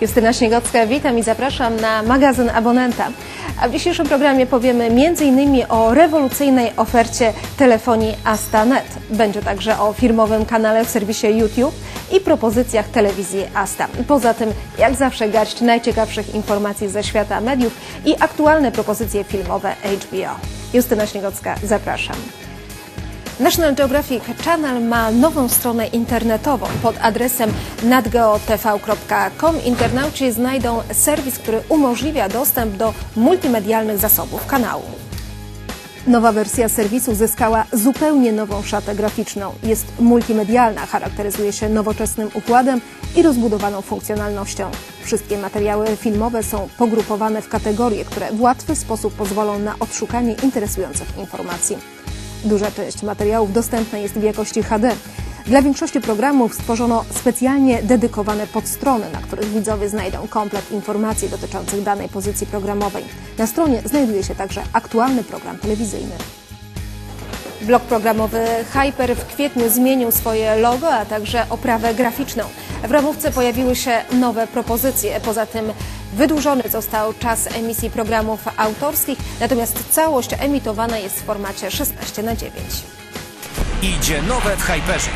Justyna Śniegocka, witam i zapraszam na magazyn Abonenta. A w dzisiejszym programie powiemy m.in. o rewolucyjnej ofercie telefonii Asta.net. Będzie także o firmowym kanale w serwisie YouTube i propozycjach telewizji Asta. Poza tym, jak zawsze, garść najciekawszych informacji ze świata mediów i aktualne propozycje filmowe HBO. Justyna Śniegocka, zapraszam. National Geographic Channel ma nową stronę internetową pod adresem nadgeotv.com. Internauci znajdą serwis, który umożliwia dostęp do multimedialnych zasobów kanału. Nowa wersja serwisu zyskała zupełnie nową szatę graficzną. Jest multimedialna, charakteryzuje się nowoczesnym układem i rozbudowaną funkcjonalnością. Wszystkie materiały filmowe są pogrupowane w kategorie, które w łatwy sposób pozwolą na odszukanie interesujących informacji. Duża część materiałów dostępna jest w jakości HD. Dla większości programów stworzono specjalnie dedykowane podstrony, na których widzowie znajdą komplet informacji dotyczących danej pozycji programowej. Na stronie znajduje się także aktualny program telewizyjny. Blok programowy Hyper w kwietniu zmienił swoje logo, a także oprawę graficzną. W ramówce pojawiły się nowe propozycje. Poza tym wydłużony został czas emisji programów autorskich, natomiast całość emitowana jest w formacie 16 na 9. Idzie nowe w Hyperze.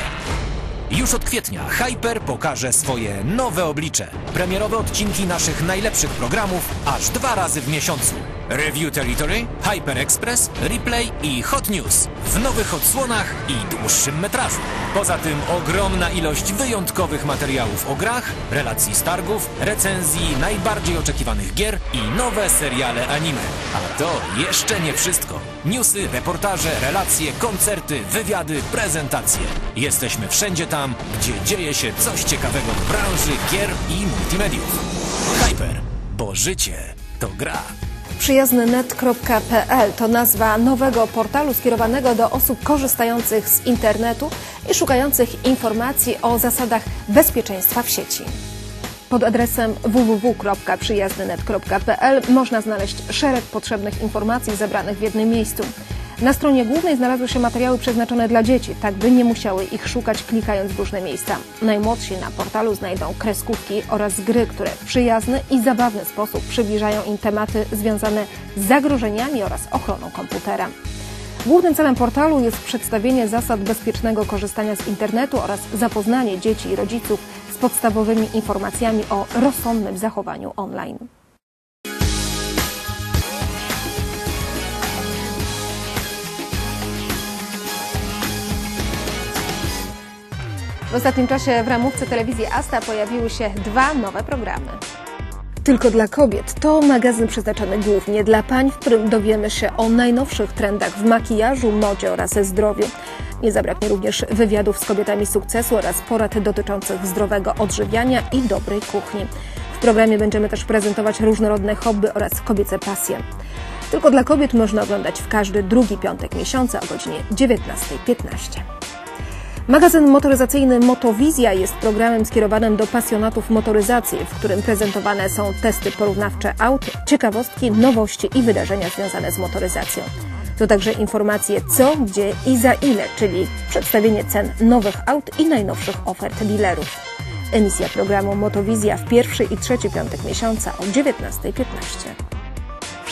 Już od kwietnia Hyper pokaże swoje nowe oblicze. Premierowe odcinki naszych najlepszych programów aż dwa razy w miesiącu. Review Territory, Hyper Express, Replay i Hot News w nowych odsłonach i dłuższym metrażu. Poza tym ogromna ilość wyjątkowych materiałów o grach, relacji z targów, recenzji najbardziej oczekiwanych gier i nowe seriale anime. A to jeszcze nie wszystko. Newsy, reportaże, relacje, koncerty, wywiady, prezentacje. Jesteśmy wszędzie tam, gdzie dzieje się coś ciekawego w branży gier i multimediów. Hyper, bo życie to gra. Przyjaznynet.pl to nazwa nowego portalu skierowanego do osób korzystających z internetu i szukających informacji o zasadach bezpieczeństwa w sieci. Pod adresem www.przyjaznynet.pl można znaleźć szereg potrzebnych informacji zebranych w jednym miejscu. Na stronie głównej znalazły się materiały przeznaczone dla dzieci, tak by nie musiały ich szukać klikając w różne miejsca. Najmłodsi na portalu znajdą kreskówki oraz gry, które w przyjazny i zabawny sposób przybliżają im tematy związane z zagrożeniami oraz ochroną komputera. Głównym celem portalu jest przedstawienie zasad bezpiecznego korzystania z internetu oraz zapoznanie dzieci i rodziców z podstawowymi informacjami o rozsądnym zachowaniu online. W ostatnim czasie w ramówce telewizji Asta pojawiły się dwa nowe programy. Tylko dla kobiet to magazyn przeznaczony głównie dla pań, w którym dowiemy się o najnowszych trendach w makijażu, modzie oraz zdrowiu. Nie zabraknie również wywiadów z kobietami sukcesu oraz porad dotyczących zdrowego odżywiania i dobrej kuchni. W programie będziemy też prezentować różnorodne hobby oraz kobiece pasje. Tylko dla kobiet można oglądać w każdy drugi piątek miesiąca o godzinie 19.15. Magazyn motoryzacyjny Motowizja jest programem skierowanym do pasjonatów motoryzacji, w którym prezentowane są testy porównawcze aut, ciekawostki, nowości i wydarzenia związane z motoryzacją. To także informacje co, gdzie i za ile, czyli przedstawienie cen nowych aut i najnowszych ofert dealerów. Emisja programu Motowizja w pierwszy i trzeci piątek miesiąca o 19.15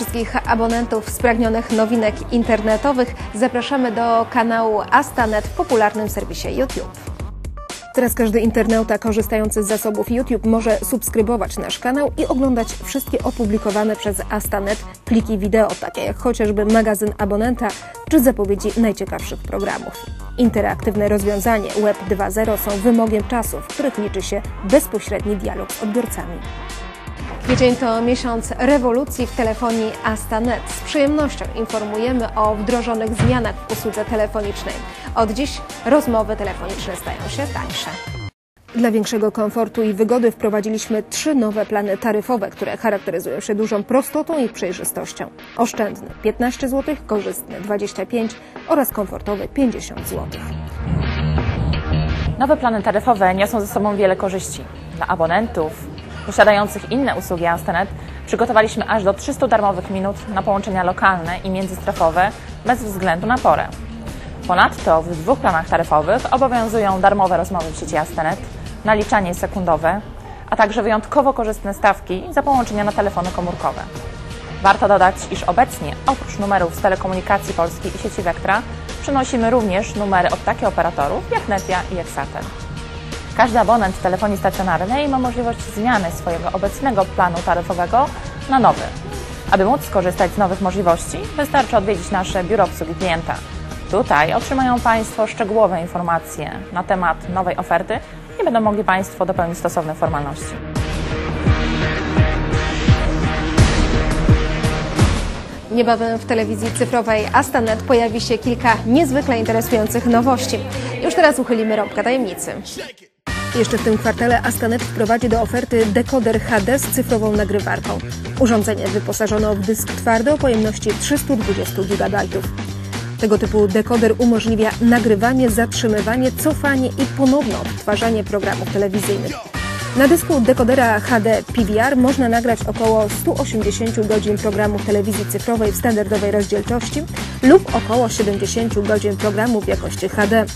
wszystkich abonentów spragnionych nowinek internetowych zapraszamy do kanału Astanet w popularnym serwisie YouTube. Teraz każdy internauta korzystający z zasobów YouTube może subskrybować nasz kanał i oglądać wszystkie opublikowane przez Astanet pliki wideo, takie jak chociażby magazyn abonenta czy zapowiedzi najciekawszych programów. Interaktywne rozwiązanie Web 2.0 są wymogiem czasów, w których liczy się bezpośredni dialog z odbiorcami. Kwiecień to miesiąc rewolucji w telefonii Astanet. Z przyjemnością informujemy o wdrożonych zmianach w usłudze telefonicznej. Od dziś rozmowy telefoniczne stają się tańsze. Dla większego komfortu i wygody wprowadziliśmy trzy nowe plany taryfowe, które charakteryzują się dużą prostotą i przejrzystością. Oszczędny 15 zł, korzystny 25 oraz komfortowy 50 zł. Nowe plany taryfowe niosą ze sobą wiele korzyści. Dla abonentów posiadających inne usługi Astanet przygotowaliśmy aż do 300 darmowych minut na połączenia lokalne i międzystrefowe bez względu na porę. Ponadto w dwóch planach taryfowych obowiązują darmowe rozmowy w sieci Astanet, naliczanie sekundowe, a także wyjątkowo korzystne stawki za połączenia na telefony komórkowe. Warto dodać, iż obecnie oprócz numerów z telekomunikacji polskiej i sieci Vectra przynosimy również numery od takich operatorów jak Netia i Exatel. Każdy abonent telefonii stacjonarnej ma możliwość zmiany swojego obecnego planu taryfowego na nowy. Aby móc skorzystać z nowych możliwości, wystarczy odwiedzić nasze biuro obsługi klienta. Tutaj otrzymają Państwo szczegółowe informacje na temat nowej oferty i będą mogli Państwo dopełnić stosowne formalności. Niebawem w telewizji cyfrowej Astanet pojawi się kilka niezwykle interesujących nowości. Już teraz uchylimy rąbka tajemnicy. Jeszcze w tym kwartale Astanet wprowadzi do oferty dekoder HD z cyfrową nagrywarką. Urządzenie wyposażono w dysk twardy o pojemności 320 GB. Tego typu dekoder umożliwia nagrywanie, zatrzymywanie, cofanie i ponowne odtwarzanie programów telewizyjnych. Na dysku dekodera HD PVR można nagrać około 180 godzin programów telewizji cyfrowej w standardowej rozdzielczości lub około 70 godzin programów w jakości HD.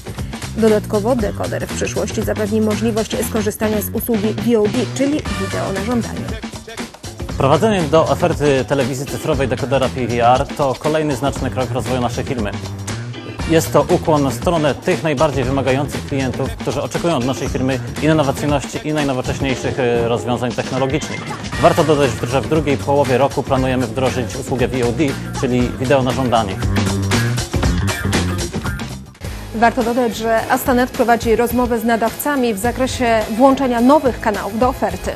Dodatkowo dekoder w przyszłości zapewni możliwość skorzystania z usługi VOD, czyli wideo na żądanie. Wprowadzenie do oferty telewizji cyfrowej dekodera PVR to kolejny znaczny krok rozwoju naszej firmy. Jest to ukłon w stronę tych najbardziej wymagających klientów, którzy oczekują od naszej firmy innowacyjności i najnowocześniejszych e, rozwiązań technologicznych. Warto dodać, że w drugiej połowie roku planujemy wdrożyć usługę VOD, czyli wideo na żądanie. Warto dodać, że Astanet prowadzi rozmowy z nadawcami w zakresie włączenia nowych kanałów do oferty.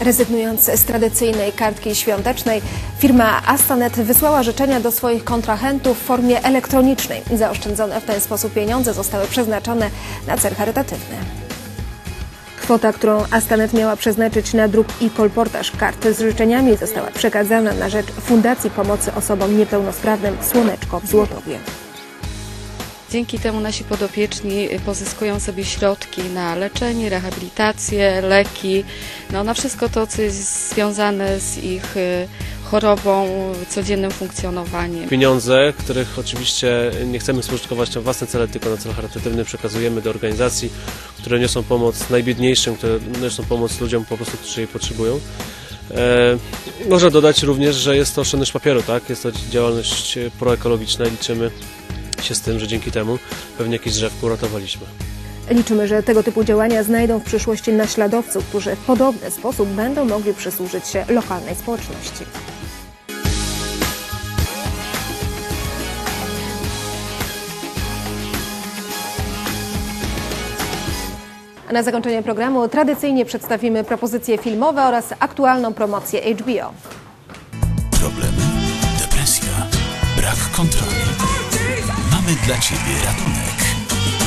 Rezygnując z tradycyjnej kartki świątecznej, firma Astanet wysłała życzenia do swoich kontrahentów w formie elektronicznej. Zaoszczędzone w ten sposób pieniądze zostały przeznaczone na cel charytatywny. Kwota, którą Astanet miała przeznaczyć na druk i kolportaż kart z życzeniami została przekazana na rzecz Fundacji Pomocy Osobom Niepełnosprawnym Słoneczko w Złotowie. Dzięki temu nasi podopieczni pozyskują sobie środki na leczenie, rehabilitację, leki, no, na wszystko to, co jest związane z ich y, chorobą, codziennym funkcjonowaniem. Pieniądze, których oczywiście nie chcemy spożytkować na własne cele, tylko na cel charytatywny przekazujemy do organizacji, które niosą pomoc najbiedniejszym, które niosą pomoc ludziom po prostu, którzy jej potrzebują. E, można dodać również, że jest to oszczędność papieru, tak? Jest to działalność proekologiczna i liczymy się z tym, że dzięki temu pewnie jakieś drzewko uratowaliśmy. Liczymy, że tego typu działania znajdą w przyszłości naśladowców, którzy w podobny sposób będą mogli przysłużyć się lokalnej społeczności. A na zakończenie programu tradycyjnie przedstawimy propozycje filmowe oraz aktualną promocję HBO. Problemy, depresja, brak kontroli. Mamy dla Ciebie ratunek.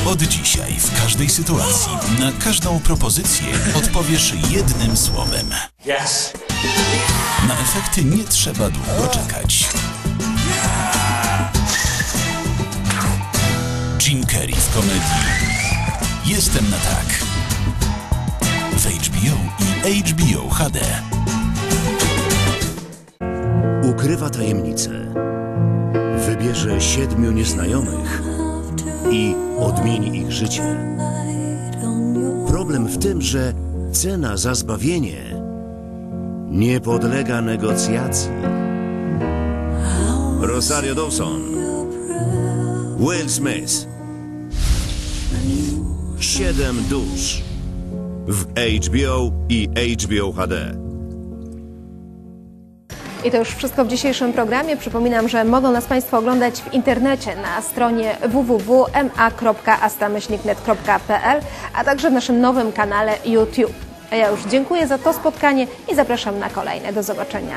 Od dzisiaj w każdej sytuacji, na każdą propozycję odpowiesz jednym słowem. Yes. Na efekty nie trzeba długo czekać. Jim Carrey w komedii Jestem na tak. W HBO i HBO HD. Ukrywa tajemnicę. Wybierze siedmiu nieznajomych i odmieni ich życie. Problem w tym, że cena za zbawienie nie podlega negocjacji. Rosario Dawson, Will Smith, Siedem dusz w HBO i HBO HD. I to już wszystko w dzisiejszym programie. Przypominam, że mogą nas Państwo oglądać w internecie na stronie www.ma.astamyślniknet.pl, a także w naszym nowym kanale YouTube. A ja już dziękuję za to spotkanie i zapraszam na kolejne. Do zobaczenia.